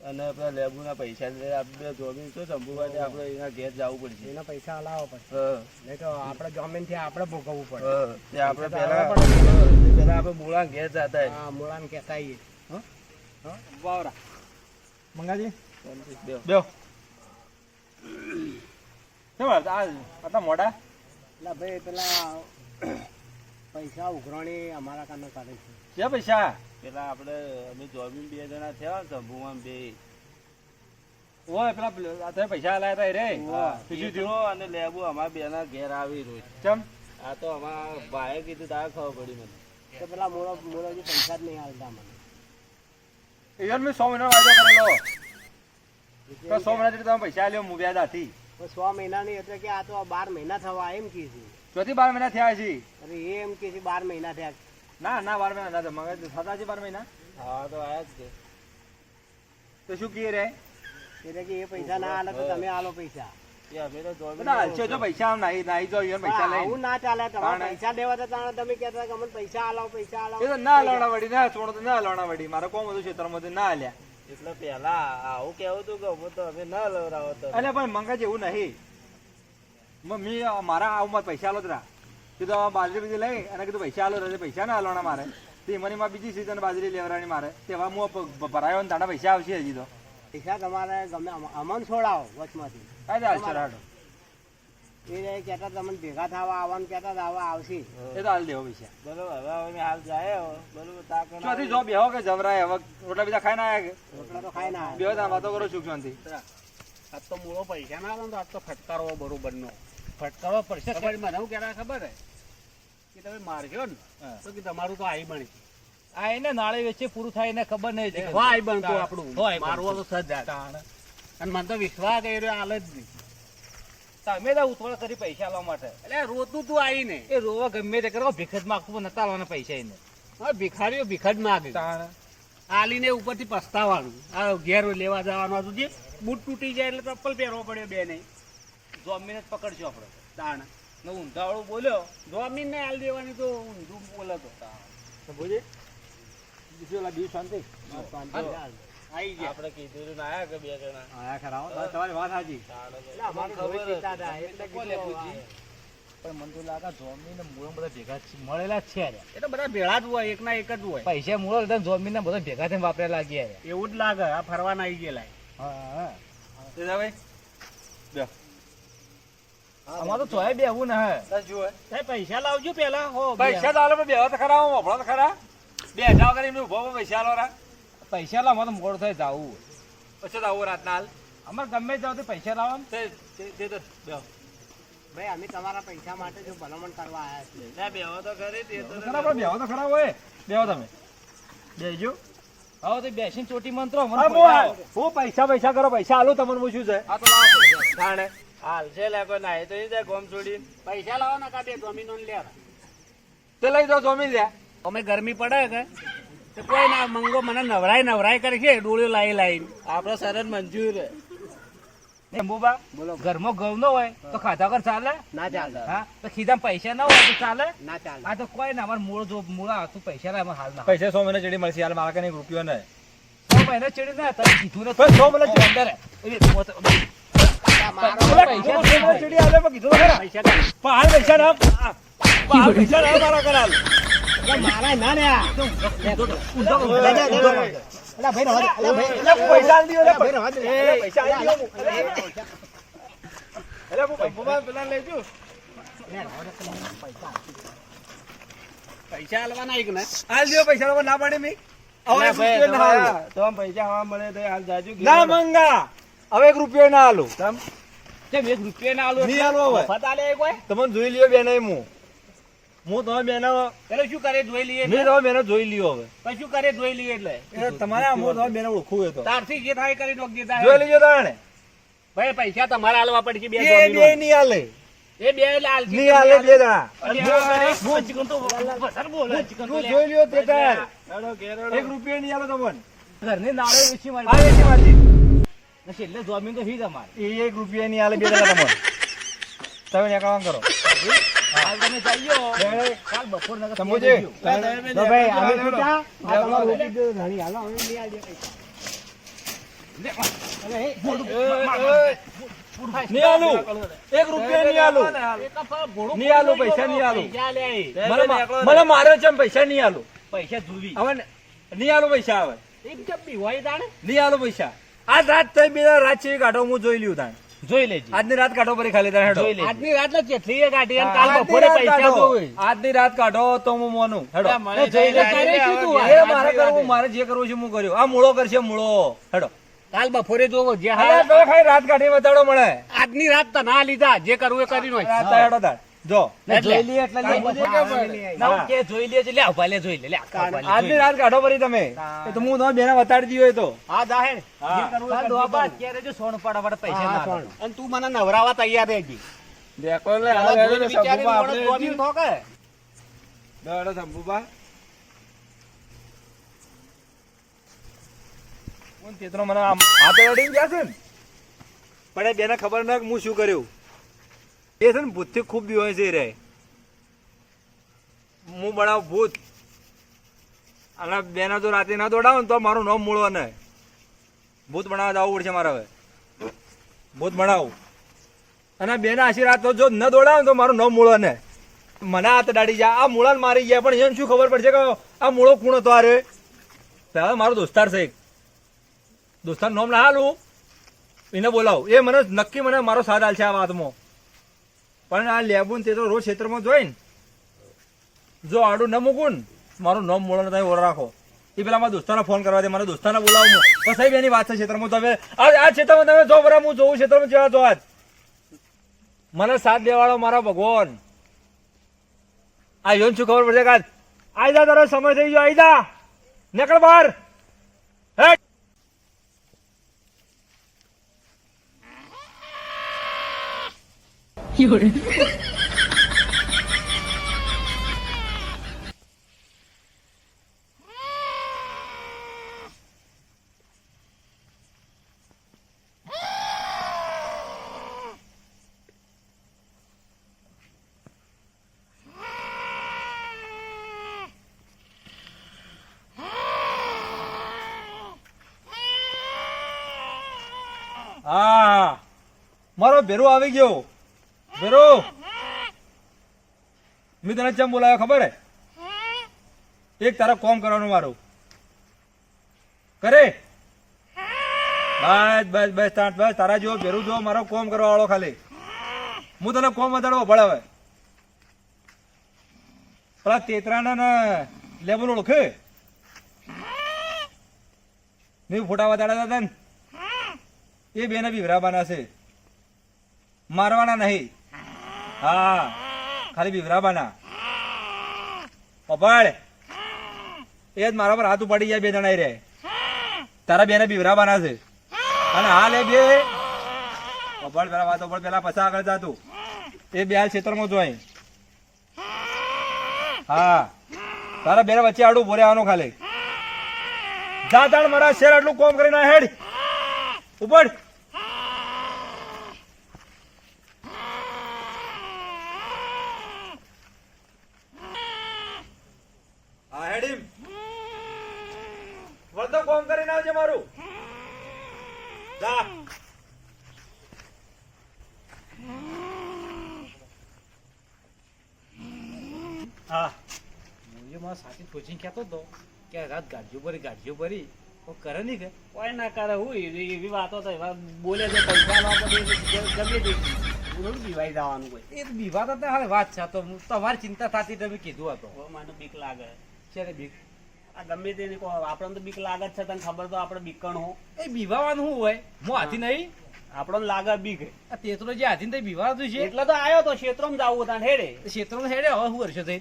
અને લેબુ લેબુના પૈસા આપણે જોમીન તો શંભુભાઈ આપણે એના ઘેર જવું પડશે. એના પૈસા લાવો પડશે. હા, નહીં તો આપણે જમીનથી આપણે ભોગવવું પડે હા. તે આપણે પહેલા પેલા આપણે મૂળા ઘેર જતા હા મૂળા ને કહેતા આઈએ. વાવરા. મંગાજી? વાત? આ આટલા મોડા એટલે ભાઈ પેલા પૈસા ઉઘરાણી અમારા કામે કરે છે. છે પૈસા? પેલા આપણે અમે જોબી બે જણા થયા ને શંભુમાં બે. ઓય પેલા પેલા- આ પૈસા આલાયા તા રે. બીજું તેતરો અને લેબુ અમારા બેના ઘેર આવી રોજ. ચમ? આ તો અમારા ભાઈએ કીધું તારે ખબર પડી મને. તો પેલા મૂળો જે પૈસા જ નહીં હાલતા મને. યાર મેં સો મહિના વાયદો કરેલો. તો સો મહિના જેટલી તમે પૈસા આલ્યો હું વ્યાજ સો તો છ મહિનાની એટલે કે આ તો બાર મહિના થવા એમ કે છે ચોથી બાર મહિના થયા છે અરે એમ કે છે બાર મહિના થયા. ના ના બાર મહિના દાદા મગજ થતા છે બાર મહિના. હા તો આયા જ છે. તો શું કહે રે? એટલે કે એ પૈસા ના હાલે તો તમે હાલો પૈસા. જો જો મારે કોમ હતું ક્ષેત્રમાં ના આલ્યા. એટલે પેલા આવું કેવું તું કે હું તો અમે ના લવરાવો એટલે પણ મંગજ એવું નહીં. મમ્મી મારા આવું પૈસા આલો તરા કીધું આ બાજરી બીજી લઈ. અને કીધું પૈસા આલો રહે પૈસા ના આલોણા મારે. તે મને માં બીજી સીઝન બાજરી લેવરાની મારે. તેવા હું ભરાયો ને તાણા પૈસા આવશે હજી તો. પૈસા તમારે ગમે અમન છોડાવો વચમાંથી. કાંઈ હાલ છે રાડો. એ રહે કહેતા તમને ભેગા થવા આવવાનું કહેતા હતા, આવશે. એ તો હાલ દેવો પૈસા. બરોબર હવે અમે હાલ જાય બરોબર તાકણ ચોથી જો બેહો કે જવરાય હવે રોટલા બીજા ખાઈને આવ્યા કે? રોટલા તો ખાઈ ના બેહો ત્યાં વાતો કરો સુખ શાંતિ. આજ તો મૂળો પૈસા ના આવે તો આજ તો ફટકારવો બરોબર નો ફટકારવો પડશે. ખબર મને કહેતા ખબર હે? કે તમે મારજો ને. તો કે તમારું તો આઈ બની આ એને નાળે વેચે પૂરું થાય એને ખબર નહીં હતી. આઈ બનતું આપણું. હો મારવો તો સજ અને મને તો વિશ્વાસ એ રહ્યો હાલ જ નહીં. તમે તો ઉતવળ કરી પૈસા આલવા માટે. એટલે રોતું તું આવી ને. એ રોવા ગમે તે કરો ભીખ માગતું પણ નતા આલવાના પૈસા એને. હવે ભિખારીઓ ભીખ માગે. આલીને ઉપરથી પસ્તાવાનું. આ ઘેર લેવા જવાનું હતું જે બૂટ તૂટી જાય એટલે ચપ્પલ પહેરવો પડ્યો બે નહીં જોમીને જ પકડશું આપણે. તાણ. ને ઊંધાવાળું બોલ્યો જમીન ને હાલ દેવાની તો ઊંધું બોલે તો. બોજી બીજું ઓલા બીજું શાંતિ. આઈ ગયા. આપણે કીધું ને આયા કે બે જણા? આયા ખરા. તમારી વાત સાચી. ખબર હતા. એટલે કોને પૂછી? પણ મને તો લાગે જમીન ને મૂળો બધા ભેગા મળેલા જ છે એ તો બધા ભેળા જ હોય એકના એક જ હોય. પૈસા મૂળો લીધા ને જમીન ને બધા ભેગા થઈને વાપરેલા ગયા. એવું જ લાગે આ ફરવાના આવી ગયેલા. હા હા. ભાઈ. અમારે તો ચોય બેવું ને હે પૈસા લાવજો પેલા હો પૈસા આલો પણ બેહો તો ખરા હું તો ખરા. બે હજાર કરી એમને ઊભો પૈસા લો રા પૈસા લાવવા તો મોડ થાય જાવું પછી જાવું આવું રાતના હાલ. અમારે ગમે જાવ તો પૈસા લાવો તે તે- તે તો બેવ ભાઈ અમે તમારા પૈસા માટે જો ભલામણ કરવા આવ્યા છીએ. ના બેહો તો ખરી તે તો ખરા પણ બેહો તો ખરા હોય. બેહો તમે. બેજો હા તો બેસીને ચોટી મંત્રો હું પૈસા પૈસા કરો પૈસા આલો તમને પૂછ્યું છે? આ તો લાવો પૈસા. તાણે હાલ છે લે કોઈ નાહી તો એ જાય ગોમ છોડી. પૈસા લાવો ના કાઢે જમીનો ને તે લઈ જાઓ જમીન લે. અમે ગરમી પડે કે? તો કોઈ ના મંગો મને નવરાય નવરાય કરે છે ડોળ્યો લાવી લાઈ આપણો સરન મંજૂર અંબુબા બોલો. ઘરમાં ઘઉં નો હોય તો ખાધા વગર ચાલે? ના ચાલે. હા? તો ખીધામાં પૈસા ના હોય તો ચાલે? ના ચાલે. આ તો કોઈ ના અમારે મૂળ જો મૂળ હતું પૈસા ના હાલ ના. પૈસા સો મહિના ચડી મળશે હાલ મારા કઈ રૂપિયો નહીં. સો મહિના ચડી ના તમે કીધું ને સો મહિના ચડી- અંદર હે. એ મોત- મારો પૈસા સો મહિને પણ કીધું ખરા. હાલ પૈસા ના હાલ પૈસા ના મારા કને મારા ના ને પૈસા આલી પૈસા આલી એક ને. હાલ દ્યો પૈસા ના પાડી મેં. હવે રૂપિયો પૈસા હવા મળે તો હાલ જાજુ. ના મંગા. હવે એક રૂપિયો ના હાલું કેમ એક રૂપિયા ના આલો નહીં હાલવો હવે. મફત આલે કોઈ તમે જોઈ લ્યો બેન હું હું તમે બેન પેલો શું કરે જોઈ લઈએ મેં તમે બેનો જોઈ લ્યો હવે. પછી શું કરે જોઈ લઈએ એટલે? એટલે તમારે હું તમે બેન ઓળખું હોય તો. તારથી જે થાય કરી ડોક દેતા જોઈ લેજો તાણે. ભાઈ પૈસા તમારે આલવા પડશે બે એ બે નહીં હાલે એ બે લાલ નહીં હાલે. બે હું ચિકન તો વધારે બોલે. ચિકન. જોઈ લ્યો તે તાર. એક રૂપિયા નહીં હાલે તમને. ઘરની નાળે વેચી મારી. વેચી. ને છેલ્લે જમીન તો હી જ અમારે એ એક રૂપિયા ની આલે બે ટકા તમારે તમે નીકળવાનું કરો કાલ તમે જઈયો કાલ બપોર નકર શંભુજી, તો ભાઈ હેડો, છૂટા આ હેડો, રોકી દીધું ધણી હાલો અમે લઈ આવજો પૈસા. અરે, હે, નહીં આલું એક રૂપિયા નહીં આલું એક આ પર ભોળું નહીં આલું, પૈસા નહીં આલું. પૈસા લે અહીં. મને મારે છે પૈસા નહીં આલું પૈસા જોવી હવે નહીં આલું પૈસા આવે કેમ? નહીં આલું પૈસા આજ રાત થઈ બીજા રાત છે કાઢો હું જોઈ લ્યું તાણ. જોઈ લેજે. આજની રાત કાઢો પરી ખાલી તાણ હેડો. જોઈ લેજે. આજની રાત ને ચેટલી કાઢી અને કાલ બપોરે પૈસા કાઢો. આજની રાત કાઢો તો હું મોનું. હેડો. મને જોઈ લે. તારે એ મારે કરવું મારે જે કરવું છે હું કર્યું. આ મૂળો કરશે મૂળો. હેડો. કાલ બપોરે જોવો જે હા. તો ખાલી રાત કાઢી બતાડો મળે આજની રાત તો ના લીધા. જે કરવું એ કરી નો હેડો તાણ. જો. જોઈ લઈએ એટલે કે ના, કે જોઈ લેજે લે ઊભા લે જોઈ લે લે આજની રાત કાઢો પરી તમે. એ તો હું તમે બેના વતાડી દીયો એ તો. હા જાહેર દેવાનું. અત્યારે જો સોનું પાડા વાળા પૈસા ના. અને તું મને નવરાવા તૈયાર રહેજી દેખો લે પેલા જોઈને આપણે ગોમ્યું ઠોકે. દોડો શંભુબા. કોણ તેતરો મને આ તો અડીને ગયા છે ને? પણ એ બેને ખબર ન કે હું શું કર્યું. એ છે ને ભૂતથી ખૂબ દિવસ છે એ રે હું બનાવ ભૂત. અને બેને જો રાતે ના દોડાવું ને તો મારું નામ મૂળો ને. ભૂત બનાવવા જવું પડશે મારે હવે. ભૂત બનાવું. અને બેના આશીર્વાદ તો જો ન દોડાવું તો મારું નામ મૂળવા ને. મને હાથ દાડી જાય. આ મૂળાને મારી ગયા, પણ એમ શું ખબર પડશે કે આ મૂળો કુણો હતો અરે હવે મારો દોસ્તાર છે. દોસ્તાર નામ ના હાલું. એને બોલાવું. એ મને નક્કી મને મારો સાથ હાલ છે આ વાતમાં. પણ આ લેબુન તે તો રોજ ક્ષેત્રમાં જોઈને. જો આડું ન મૂકું મારું નામ મોડો તમે ઓર રાખો. એ પેલા મારા દોસ્તારને ફોન કરવા દે, મારા દોસ્તારને બોલાવું હું. સાહેબ, એની વાત છે ક્ષેત્રમાં તમે આ ક્ષેત્રમાં તમે જો બરાબર હું જોઉં ક્ષેત્રમાં જેવા જો. આજ મને સાથ દેવાળો મારા ભગવાન. આ યોન શું ખબર પડશે કાલ આયદા તારો સમય થઈ ગયો આયદા નીકળ બહાર. હેટ હા. મારો ભેરો આવી ગયો. ભેરો. મેં તને ચમ બોલાવ્યો ખબર હે? એક તારા કોમ કરવાનું મારું કરે. બસ બસ બસ તાર બસ, તારા જો ભેરું જો મારો કોમ કરવા વાળો ખાલી. હું તને કોમ વધારવો ભણાવે પેલા તેતરાના લેબલ ઓળખે? મેં ફોટા વધારા હતા ને એ બેને બી છે. મારવાના નહીં. હા. ખાલી બી વિરાબાના પપાડ એ જ મારા પર હાથ ઉપાડી જાય બે જણા રે. તારા બેને બી વિરાબાના છે. અને હાલ એ બે. પપાડ પેલા વાતો પર પેલા પછા આગળ જાતું એ બે હાલ ક્ષેત્રમાં જોઈ. હા. તારા બેને વચ્ચે આડું ભોરે આવવાનું ખાલી. જા તાણ મારા શેર આટલું કોમ કરીને હેડ. ઉપર વળતો કોમ કરીને આવજે મારું. જા. હા. મારા સાથી પૂછીને કહેતો હતો કે રાત ગાડીઓ ભરી ગાડીઓ ભરી કરે નહીં કે? કોઈ ના કરે હું એવી એવી વાતો તો એવા બોલે છે પૈસા લો ગમે તે થોડું બીવાઈ જવાનું કોઈ. એ તો બીવા તો હાલ વાત છે તો તમારી ચિંતા થતી તમે કીધું હતો મને બીક લાગે. છે બીક? ગમે તે આપણને તો બીક લાગે છે તને ખબર તો આપણે બીકણ હો. એ બીવાવાનું શું હોય. હું હાથી નહીં. આપણને લાગે બીક. આ તેતરો જે હાથી ને બીવાતું છે. એટલે તો આવ્યો તો ક્ષેત્રમાં જવું તાણ હેડે. ક્ષેત્રમાં હેડે હવે શું વર્ષો તે?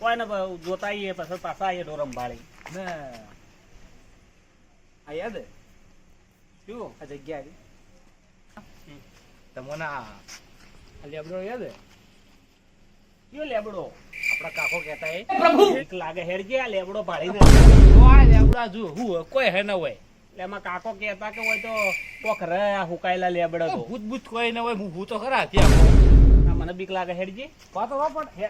કોઈ ને જોતા આવીએ પછી પાછા આવીએ ડોરમ ભાળી આ યાદ? શું? આ જગ્યા તમને આ લેબડો યાદ? કયો લેબડો? આપણા કાકો કહેતા એ. બીક લાગે હેડજે આ લેબડો ભાળીને. તો આ લેબડા જો હું કોઈ હે ન હોય. એમાં કાકો કહેતા કે હોય તો કોક રે આ હુકાયેલા લેબડો તો. ભૂત ભૂત કોઈ ન હોય હું હું તો ખરા હાથી મને બીક લાગે હેડજી વાતો વા પણ હે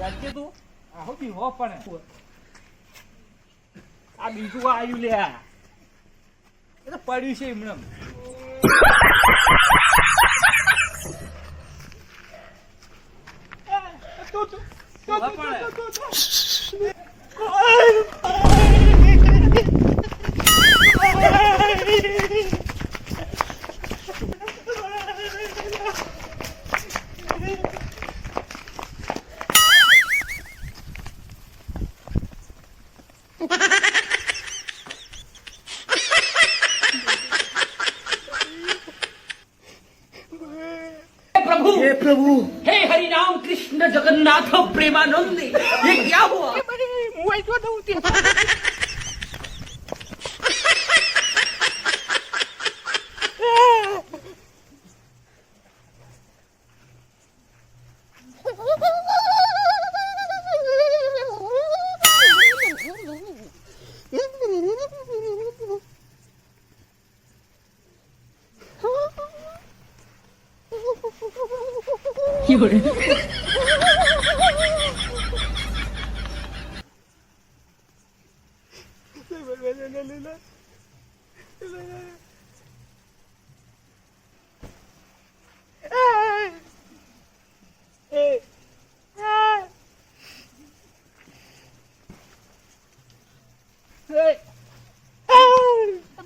રાજ્ય તું? આહો બી હો પણ. આ બીજું આવ્યું લે આ એ તો પડ્યું છે એમને हे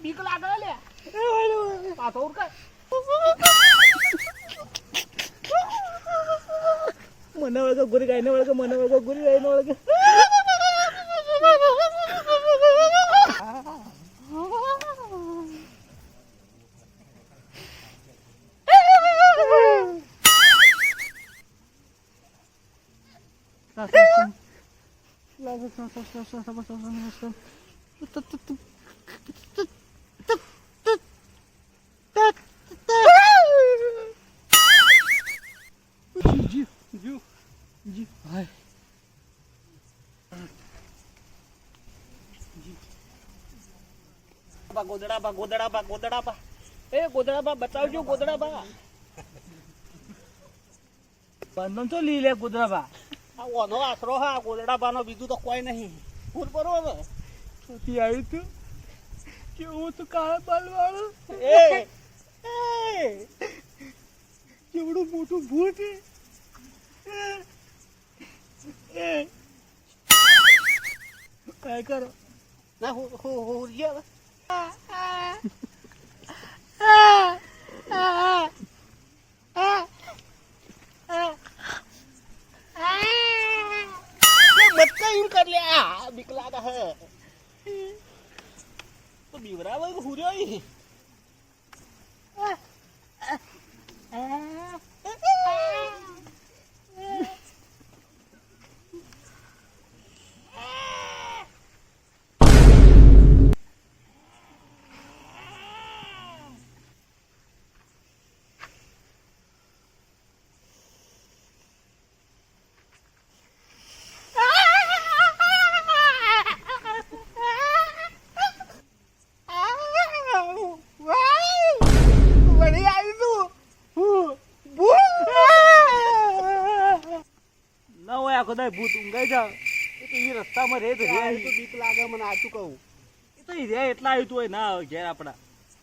બીક લાગે લે પાછો ઉરકાય મને વળગે ગુરી ગાયને વળગે મને વળગે ગુરી ગાયને વળગે ગોદડા બા ગોદડા બા ગોદડા બા. એ ગોદડા બા બચાવજો ગોદડા બા. બંધન તો લીલે ગોદડા કુદરાબા આ ઓનો આશરો હા ગોદડા બાનો બીજું તો કોઈ નહીં. ભૂલ બરોબરથી આવ્યું તું. કેવું તું કાળા બાલ વાળો એ. કેવડું મોટું ભૂત કાંઈ કરો. ના હું હું હું લાગે હે. તો બીવરાવે હુર્યો હોય દાય ભૂત ઊંઘાઈ જાવ એ તો એ રસ્તામાં રહે તો રે તો બીક લાગે મને આચું કહું. એ તો રે એટલા આવ્યું હોય ના આવે ઘેર આપણા.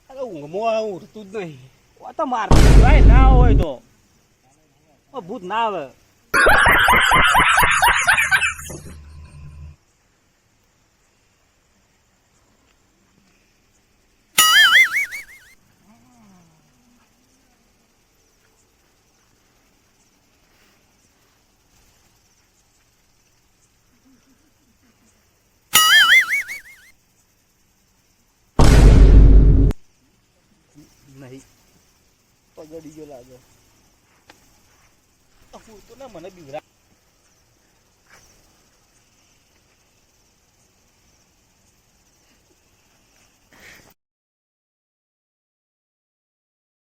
અરે ઊંઘમાં ઉઠતું જ નહીં. ઓ તો મારતી ભાઈ ના હોય તો. ઓ ભૂત ના આવે નહીં પગડી ગયો લાગે. તો ના મને બીવરા